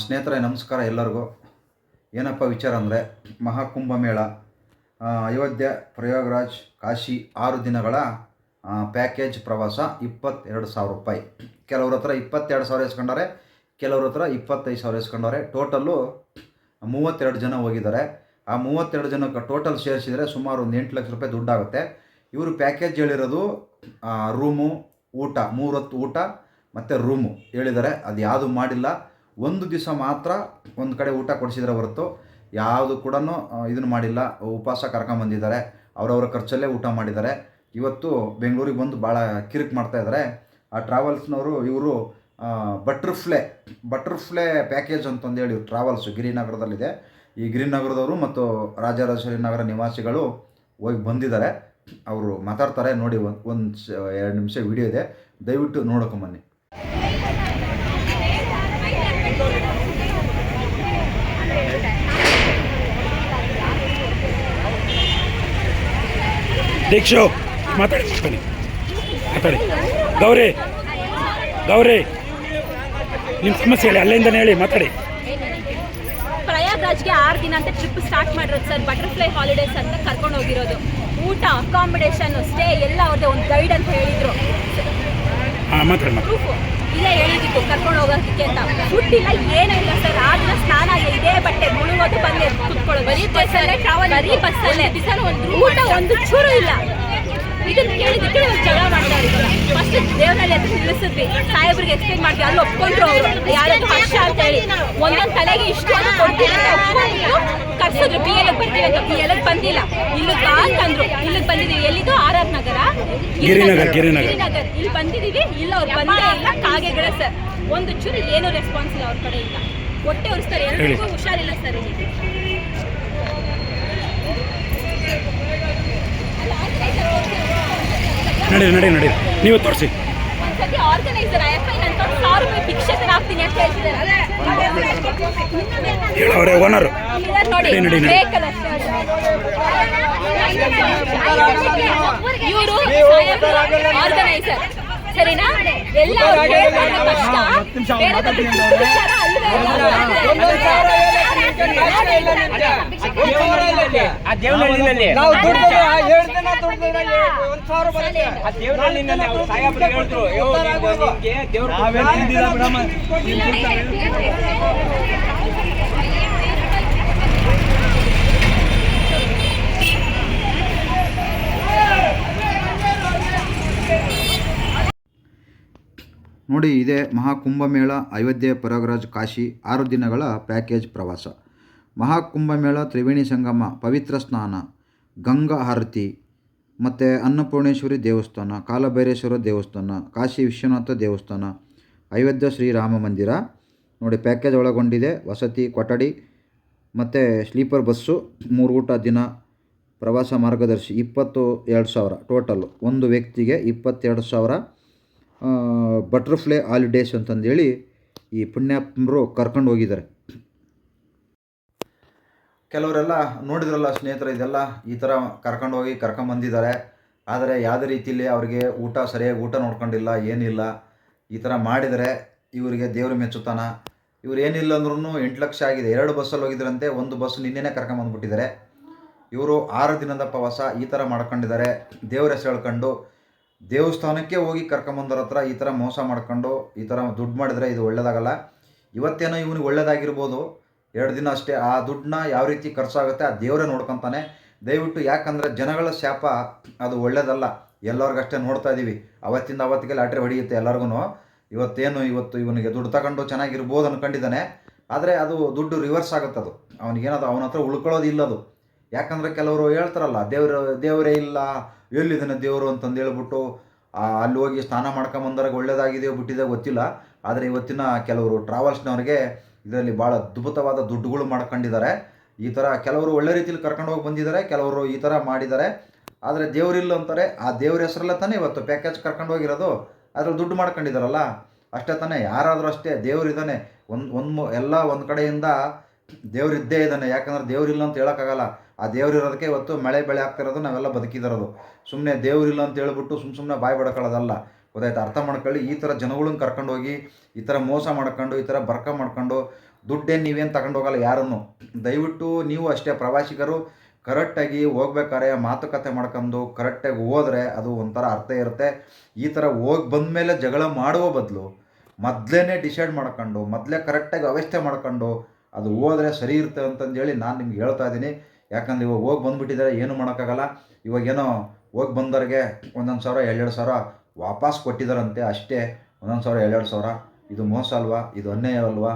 ಸ್ನೇಹಿತರೆ, ನಮಸ್ಕಾರ ಎಲ್ಲರಿಗೂ. ಏನಪ್ಪ ವಿಚಾರ ಅಂದರೆ, ಮಹಾಕುಂಭಮೇಳ. ಅಯೋಧ್ಯೆ, ಪ್ರಯಾಗ್ರಾಜ್, ಕಾಶಿ ಆರು ದಿನಗಳ ಪ್ಯಾಕೇಜ್ ಪ್ರವಾಸ ಇಪ್ಪತ್ತೆರಡು ಸಾವಿರ ರೂಪಾಯಿ. ಕೆಲವ್ರ ಹತ್ರ ಇಪ್ಪತ್ತೆರಡು ಸಾವಿರ ಇಸ್ಕೊಂಡಾರೆ ಕೆಲವ್ರ ಹತ್ರ ಇಪ್ಪತ್ತೈದು ಸಾವಿರ ಇಸ್ಕೊಂಡವ್ರೆ ಟೋಟಲ್ಲು ಮೂವತ್ತೆರಡು ಜನ ಹೋಗಿದ್ದಾರೆ. ಆ ಮೂವತ್ತೆರಡು ಜನಕ್ಕೆ ಟೋಟಲ್ ಸೇರಿಸಿದರೆ ಸುಮಾರು ಒಂದು ಎಂಟು ಲಕ್ಷ ರೂಪಾಯಿ ದುಡ್ಡಾಗುತ್ತೆ. ಇವರು ಪ್ಯಾಕೇಜ್ ಹೇಳಿರೋದು ರೂಮು, ಊಟ, ಮೂರೊತ್ತು ಊಟ ಮತ್ತು ರೂಮು. ಹೇಳಿದ್ದಾರೆ ಅದು ಯಾವುದು ಮಾಡಿಲ್ಲ. ಒಂದು ದಿವಸ ಮಾತ್ರ ಒಂದು ಕಡೆ ಊಟ ಕೊಡಿಸಿದ್ರೆ ಹೊರತು ಯಾವುದು ಕೂಡ ಇದನ್ನು ಮಾಡಿಲ್ಲ. ಉಪವಾಸ ಕರ್ಕೊಂಬಂದಿದ್ದಾರೆ. ಅವರವರ ಖರ್ಚಲ್ಲೇ ಊಟ ಮಾಡಿದ್ದಾರೆ. ಇವತ್ತು ಬೆಂಗಳೂರಿಗೆ ಬಂದು ಭಾಳ ಕಿರಿಕ್ ಮಾಡ್ತಾ ಇದ್ದಾರೆ ಆ ಟ್ರಾವೆಲ್ಸ್ನವರು ಇವರು ಬಟರ್ಫ್ಲೇ ಬಟರ್ಫ್ಲೇ ಪ್ಯಾಕೇಜ್ ಅಂತಂದೇಳಿ ಟ್ರಾವೆಲ್ಸ್ ಗಿರಿನಗರದಲ್ಲಿದೆ. ಈ ಗಿರಿನಗರದವರು ಮತ್ತು ರಾಜರಾಜೇಶ್ವರಿ ನಗರ ನಿವಾಸಿಗಳು ಹೋಗಿ ಬಂದಿದ್ದಾರೆ. ಅವರು ಮಾತಾಡ್ತಾರೆ. ನೋಡಿ ಒಂದು ಎರಡು ನಿಮಿಷ ವಿಡಿಯೋ ಇದೆ. ದಯವಿಟ್ಟು ನೋಡ್ಕೊಂಬನ್ನಿ ದೀಕ್ಷು ಮಾತಾಡಿ ಬನ್ನಿ ಮಾತಾಡಿ. ಗೌರಿ ಗೌರಿ. ನಿಮ್ಮ ಸಮಸ್ಯೆ ಹೇಳಿ ಅಲ್ಲಿಂದನೇ ಹೇಳಿ ಮಾತಾಡಿ. ಪ್ರಯಾಗ್ರಾಜ್ಗೆ ಆರು ದಿನ ಅಂತ ಟ್ರಿಪ್ ಸ್ಟಾರ್ಟ್ ಮಾಡಿರೋದು ಸರ್ ಬಟರ್ಫ್ಲೈ ಹಾಲಿಡೇಸ್ ಅಂತ ಕರ್ಕೊಂಡು ಹೋಗಿರೋದು. ಊಟ ಅಕಾಮಿಡೇಷನ್ ಸ್ಟೇ ಎಲ್ಲ ಅವ್ರದ್ದು ಒಂದು ಗೈಡ್ ಅಂತ ಹೇಳಿದ್ರು. ಇಲ್ಲೇ ಪ್ರೂಫ್ ಹೇಳಿದ್ದು ಕರ್ಕೊಂಡು ಹೋಗೋದಕ್ಕೆ ಅಂತ. ಫುಡ್ ಇಲ್ಲ ಏನೂ ಇಲ್ಲ ಸರ್ ಸ್ನಾನ ಇದೇ ಬಟ್ಟೆ ಮುಳುಗೋದು ಬಂದೆ ಕುತ್ಕೊಳ್ಳೋದು. ಬರೀ ಬಸ್ಸಲ್ಲೇ ಟ್ರಾವೆಲ್ ಬರೀ ಬಸ್ಸಲ್ಲೇ. ಒಂದು ಊಟ ಒಂದು ಚೂರು ಇಲ್ಲ. ಇದನ್ನ ಕೇಳಿದಕ್ಕೆ ಒಂದು ಜಗಳ ಮಾಡ್ತಾ ಇದ್ದಾರೆ ಫಸ್ಟ್ ದೇವರಲ್ಲಿ ಹತ್ರ ನಿಲ್ಲಿಸಿದ್ವಿ. ಸಾಹೇಬ್ರಿಗೆ ಎಕ್ಸ್ಪ್ಲೈನ್ ಮಾಡ್ತೀವಿ ಅಲ್ಲಿ ಒಪ್ಕೊಂಡ್ರು ಅವರು. ಯಾರು ಹರ್ಷ ಅಂತ ಹೇಳಿ. ಒಂದೊಂದು ತಲೆಗೆ ಇಷ್ಟು ಅಂತ ಕೊಡ್ತೀವಿ ಅಂತ ಒಪ್ಕೊಂಡು ಕರ್ಸಿದ್ರು. ಬಿ ಎಲ್ ಬರ್ತೀವಿ ಅಂತ. ಬಿ ಎಲ್ ಬಂದಿಲ್ಲ. ಇಲ್ಲಿ ಬಾ ಅಂತಂದ್ರು ಇಲ್ಲಿಗೆ ಬಂದಿದ್ದೀವಿ. ಎಲ್ಲಿದ್ದು ಆರ್ ಆರ್ ನಗರ. ಗಿರಿನಗರ್ ಗಿರಿನಗರ. ಗಿರಿನಗರ್. ಇಲ್ಲಿ ಬಂದಿದ್ದೀವಿ. ಇಲ್ಲ ಅವ್ರು ಬಂದೇ ಇಲ್ಲ. ಕಾಗೆಗಳ ಸರ್. ಒಂದು ಚೂರು ಏನು ರೆಸ್ಪಾನ್ಸ್ ಇಲ್ಲ ಅವ್ರ ಕಡೆಯಿಂದ ಹೊಟ್ಟೆ ಉರಿಸ್ತಾರೆ. ಎಲ್ಲರಿಗೂ ಹುಷಾರಿಲ್ಲ ಸರ್ ನಡಿ ನಡಿ ನಡಿ ನೀವು ತೋರಿಸಿ. ಒಂದ್ಸತಿ ಆರ್ಗನೈಸರ್ ಐ ಎಫ್ ಐ ನಾನು ಸಾವಿರ ರೂಪಾಯಿ ಭಿಕ್ಷೆ ತರ ಹಾಕ್ತೀನಿ ಅಂತ ಹೇಳ್ತಿದ್ದಾರೆ. ಓನರು ನೋಡಿ. ಇವರು ಆರ್ಗನೈಸರ್ ಸರಿನಾ? ಎಲ್ಲ ಕಷ್ಟ. ಬೇರೆ ನಾವು ದುಡ್ಡು ಏಳು ದಿನ ದುಡ್ಡು ಒಂದ್ ಸಾವಿರ ಬರುತ್ತೆ ಆ ದೇವನಹಳ್ಳಿನಲ್ಲಿ ಅವ್ರು ಸಾಹೇಬ್ರು ಹೇಳಿದ್ರು ಅಯ್ಯೋ, ನಿಮ್ಗೆ- ನಿಮ್ಗೆ ದೇವ್ರು ನೋಡಿ, ಇದೇ ಮಹಾಕುಂಭಮೇಳ, ಅಯೋಧ್ಯೆ, ಪ್ರಯಾಗ್ರಾಜ್, ಕಾಶಿ, ಆರು ದಿನಗಳ ಪ್ಯಾಕೇಜ್ ಪ್ರವಾಸ. ಮಹಾಕುಂಭಮೇಳ, ತ್ರಿವೇಣಿ ಸಂಗಮ, ಪವಿತ್ರ ಸ್ನಾನ, ಗಂಗಾ ಆರತಿ, ಮತ್ತು ಅನ್ನಪೂರ್ಣೇಶ್ವರಿ ದೇವಸ್ಥಾನ, ಕಾಲಭೈರೇಶ್ವರ ದೇವಸ್ಥಾನ, ಕಾಶಿ ವಿಶ್ವನಾಥ ದೇವಸ್ಥಾನ, ಅಯೋಧ್ಯೆ ಶ್ರೀರಾಮ ಮಂದಿರ. ನೋಡಿ, ಪ್ಯಾಕೇಜ್ ಒಳಗೊಂಡಿದೆ, ವಸತಿ, ಕೊಠಡಿ, ಮತ್ತು ಸ್ಲೀಪರ್ ಬಸ್ಸು, ಮೂರು ಊಟ ದಿನ, ಪ್ರವಾಸ ಮಾರ್ಗದರ್ಶಿ, ಇಪ್ಪತ್ತು ಎರಡು ಸಾವಿರ, ಟೋಟಲ್. ಒಂದು ವ್ಯಕ್ತಿಗೆ ಇಪ್ಪತ್ತೆರಡು ಸಾವಿರ ಬಟರ್ಫ್ಲೈ ಹಾಲಿಡೇಸ್ ಅಂತಂದೇಳಿ ಈ ಪುಣ್ಯಾತ್ಮರು ಕರ್ಕೊಂಡು ಹೋಗಿದ್ದಾರೆ. ಕೆಲವರೆಲ್ಲ ನೋಡಿದ್ರಲ್ಲ ಸ್ನೇಹಿತರೆ, ಇದೆಲ್ಲ ಈ ಥರ ಕರ್ಕೊಂಡು ಹೋಗಿ ಕರ್ಕೊಂಬಂದಿದ್ದಾರೆ ಆದರೆ ಯಾವುದೇ ರೀತಿಯಲ್ಲಿ ಅವರಿಗೆ ಊಟ ಸರಿಯಾಗಿ ಊಟ ನೋಡ್ಕೊಂಡಿಲ್ಲ, ಏನಿಲ್ಲ. ಈ ಥರ ಮಾಡಿದರೆ ಇವರಿಗೆ ದೇವರು ಮೆಚ್ಚುತ್ತಾನ. ಇವ್ರು ಏನಿಲ್ಲ ಅಂದ್ರೂ ಎಂಟು ಲಕ್ಷ ಆಗಿದೆ. ಎರಡು ಬಸ್ಸಲ್ಲಿ ಹೋಗಿದ್ರಂತೆ, ಒಂದು ಬಸ್ ನಿನ್ನೆನೇ ಕರ್ಕೊಂಬಂದ್ಬಿಟ್ಟಿದ್ದಾರೆ ಇವರು ಆರು ದಿನದ ಪ್ರವಾಸ ಈ ಥರ ಮಾಡ್ಕೊಂಡಿದ್ದಾರೆ. ದೇವ್ರ ಹೆಸರು ಹೇಳ್ಕೊಂಡು ದೇವಸ್ಥಾನಕ್ಕೆ ಹೋಗಿ ಕರ್ಕೊಂಬಂದ್ರ ಹತ್ರ ಈ ಥರ ಮೋಸ ಮಾಡ್ಕೊಂಡು ಈ ಥರ ದುಡ್ಡು ಮಾಡಿದರೆ ಇದು ಒಳ್ಳೇದಾಗಲ್ಲ. ಇವತ್ತೇನೋ ಇವನಿಗೆ ಒಳ್ಳೇದಾಗಿರ್ಬೋದು. ಎರಡು ದಿನ ಅಷ್ಟೇ. ಆ ದುಡ್ಡನ್ನ ಯಾವ ರೀತಿ ಖರ್ಚಾಗುತ್ತೆ ಆ ದೇವರೇ ನೋಡ್ಕೊತಾನೆ. ದಯವಿಟ್ಟು ಯಾಕಂದರೆ ಜನಗಳ ಶಾಪ ಅದು ಒಳ್ಳೇದಲ್ಲ. ಎಲ್ಲರಿಗಷ್ಟೇ ನೋಡ್ತಾ ಇದ್ದೀವಿ ಅವತ್ತಿಂದ ಅವತ್ತಿಗೆ ಲಾಟ್ರಿ ಹೊಡೆಯುತ್ತೆ ಎಲ್ಲರಿಗೂ ಇವತ್ತೇನು ಇವತ್ತು ಇವನಿಗೆ ದುಡ್ಡು ತಗೊಂಡು ಚೆನ್ನಾಗಿರ್ಬೋದು ಅಂದ್ಕೊಂಡಿದ್ದಾನೆ ಆದರೆ ಅದು ದುಡ್ಡು ರಿವರ್ಸ್ ಆಗುತ್ತೆ ಅದು. ಅವನಿಗೇನದು ಅವನ ಹತ್ರ ಉಳ್ಕೊಳ್ಳೋದಿಲ್ಲ ಇಲ್ಲದು ಯಾಕಂದರೆ ಕೆಲವರು ಹೇಳ್ತಾರಲ್ಲ, ದೇವರು, ದೇವರೇ ಇಲ್ಲ ಎಲ್ಲಿದ್ದಾನೆ ದೇವರು ಅಂತಂದು ಹೇಳ್ಬಿಟ್ಟು ಅಲ್ಲಿ ಹೋಗಿ ಸ್ನಾನ ಮಾಡ್ಕೊಂಬಂದಾಗ ಒಳ್ಳೇದಾಗಿದೆಯೋ ಬಿಟ್ಟಿದೆ ಗೊತ್ತಿಲ್ಲ. ಆದರೆ ಇವತ್ತಿನ ಕೆಲವರು ಟ್ರಾವೆಲ್ಸ್ನವ್ರಿಗೆ ಇದರಲ್ಲಿ ಭಾಳ ಅದ್ಭುತವಾದ ದುಡ್ಡುಗಳು ಮಾಡ್ಕೊಂಡಿದ್ದಾರೆ. ಈ ಥರ ಕೆಲವರು ಒಳ್ಳೆ ರೀತಿಯಲ್ಲಿ ಕರ್ಕೊಂಡು ಹೋಗಿ ಬಂದಿದ್ದಾರೆ, ಕೆಲವರು ಈ ಥರ ಮಾಡಿದ್ದಾರೆ. ಆದರೆ ದೇವರಿಲ್ಲ ಅಂತಾರೆ. ಆ ದೇವ್ರ ಹೆಸರಲ್ಲೇ ತಾನೇ ಇವತ್ತು ಪ್ಯಾಕೇಜ್ ಕರ್ಕೊಂಡು ಹೋಗಿರೋದು. ಅದ್ರಲ್ಲಿ ದುಡ್ಡು ಮಾಡ್ಕೊಂಡಿದ್ದಾರಲ್ಲ, ಅಷ್ಟೇ ತಾನೇ. ಯಾರಾದರೂ ಅಷ್ಟೇ ದೇವರಿದ್ದಾನೆ. ಒಂದು ಒಂದು ಎಲ್ಲ ಒಂದು ಕಡೆಯಿಂದ ದೇವ್ರು ಇದ್ದೇ ಇದ್ದಾನೆ ಯಾಕಂದ್ರೆ ದೇವರಿಲ್ಲ ಅಂತ ಹೇಳೋಕ್ಕಾಗಲ್ಲ. ಆ ದೇವ್ರು ಇರೋದಕ್ಕೆ ಇವತ್ತು ಮಳೆ ಬೆಳೆ ಆಗ್ತಿರೋದು, ನಾವೆಲ್ಲ ಬದುಕಿದಿರೋದು ಸುಮ್ಮನೆ ದೇವರಿಲ್ಲ ಅಂತ ಹೇಳ್ಬಿಟ್ಟು ಸುಮ್ಮ ಸುಮ್ಮನೆ ಬಾಯಿ ಬಡ್ಕೊಳ್ಳೋದಲ್ಲ. ಗೊತ್ತಾಯ್ತು? ಅರ್ಥ ಮಾಡ್ಕೊಳ್ಳಿ, ಈ ಥರ ಜನಗಳನ್ನ ಕರ್ಕೊಂಡು ಹೋಗಿ ಈ ಥರ ಮೋಸ ಮಾಡ್ಕೊಂಡು, ಈ ಥರ ಬರ್ಕ ಮಾಡ್ಕೊಂಡು ದುಡ್ಡೇನು ನೀವೇನು ತಗೊಂಡು ಹೋಗಲ್ಲ ಯಾರನ್ನು. ದಯವಿಟ್ಟು ನೀವು ಅಷ್ಟೇ ಪ್ರವಾಸಿಗರು, ಕರೆಕ್ಟಾಗಿ ಹೋಗ್ಬೇಕಾರೆ ಮಾತುಕತೆ ಮಾಡ್ಕೊಂಡು ಕರೆಕ್ಟಾಗಿ ಹೋದರೆ ಅದು ಒಂಥರ ಅರ್ಥ ಇರುತ್ತೆ. ಈ ಥರ ಹೋಗಿ ಬಂದ ಮೇಲೆ ಜಗಳ ಮಾಡುವ ಬದಲು ಮೊದಲೇ ಡಿಸೈಡ್ ಮಾಡ್ಕೊಂಡು, ಮೊದಲೇ ಕರೆಕ್ಟಾಗಿ ವ್ಯವಸ್ಥೆ ಮಾಡ್ಕೊಂಡು ಅದು ಹೋದರೆ ಸರಿ ಇರುತ್ತೆ ಅಂತಂದೇಳಿ ನಾನು ನಿಮ್ಗೆ ಹೇಳ್ತಾ ಇದ್ದೀನಿ. ಯಾಕಂದ್ರೆ ಇವಾಗ ಹೋಗಿ ಬಂದುಬಿಟ್ಟಿದ್ದಾರೆ ಏನೂ ಮಾಡೋಕ್ಕಾಗಲ್ಲ. ಇವಾಗ ಏನೋ ಹೋಗಿ ಬಂದವ್ರಿಗೆ ಒಂದೊಂದು ಸಾವಿರ, ಎರಡೆರಡು ಸಾವಿರ ವಾಪಸ್ ಕೊಟ್ಟಿದ್ದಾರಂತೆ ಅಷ್ಟೇ. ಒಂದೊಂದು ಸಾವಿರ, ಎರಡೆರಡು ಸಾವಿರ. ಇದು ಮೋಸ ಅಲ್ವಾ? ಇದು ಅನ್ಯಾಯ ಅಲ್ವಾ?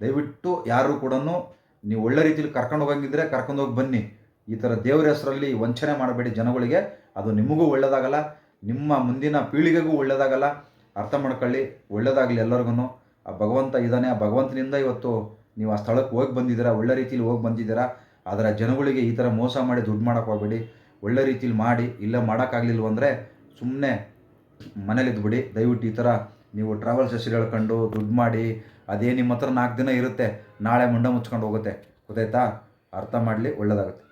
ದಯವಿಟ್ಟು ಯಾರು ಕೂಡ ನೀವು ಒಳ್ಳೆ ರೀತಿಯಲ್ಲಿ ಕರ್ಕೊಂಡು ಹೋಗಂಗಿದ್ರೆ ಕರ್ಕೊಂಡು ಹೋಗಿ ಬನ್ನಿ. ಈ ಥರ ದೇವರ ಹೆಸರಲ್ಲಿ ವಂಚನೆ ಮಾಡಬೇಡಿ ಜನಗಳಿಗೆ. ಅದು ನಿಮಗೂ ಒಳ್ಳೆಯದಾಗಲ್ಲ ನಿಮ್ಮ ಮುಂದಿನ ಪೀಳಿಗೆಗೂ ಒಳ್ಳೆಯದಾಗಲ್ಲ ಅರ್ಥ ಮಾಡ್ಕೊಳ್ಳಿ. ಒಳ್ಳೆಯದಾಗಲಿ ಎಲ್ಲರಿಗೂ ಆ ಭಗವಂತ ಇದ್ದಾನೆ. ಆ ಭಗವಂತನಿಂದ ಇವತ್ತು ನೀವು ಆ ಸ್ಥಳಕ್ಕೆ ಹೋಗಿ ಬಂದಿದ್ದೀರಾ, ಒಳ್ಳೆ ರೀತಿಲಿ ಹೋಗಿ ಬಂದಿದ್ದೀರಾ ಆದರೆ ಜನಗಳಿಗೆ ಈ ಥರ ಮೋಸ ಮಾಡಿ ದುಡ್ಡು ಮಾಡೋಕೆ ಹೋಗ್ಬೇಡಿ, ಒಳ್ಳೆ ರೀತಿಲಿ ಮಾಡಿ, ಇಲ್ಲ ಮಾಡೋಕ್ಕಾಗಲಿಲ್ವ ಅಂದರೆ ಸುಮ್ಮನೆ ಮನೇಲಿದ್ಬಿಡಿ ದಯವಿಟ್ಟು ಈ ಥರ ನೀವು ಟ್ರಾವೆಲ್ಸ್ ಹೆಸರು ಹೇಳ್ಕೊಂಡು ದುಡ್ಡು ಮಾಡಿ, ಅದೇ ನಿಮ್ಮ ಹತ್ರ ನಾಲ್ಕು ದಿನ ಇರುತ್ತೆ, ನಾಳೆ ಮುಂಡ ಮುಚ್ಕೊಂಡು ಹೋಗುತ್ತೆ, ಗೊತ್ತಾಯ್ತಾ? ಅರ್ಥ ಮಾಡಲಿ ಒಳ್ಳೆಯದಾಗುತ್ತೆ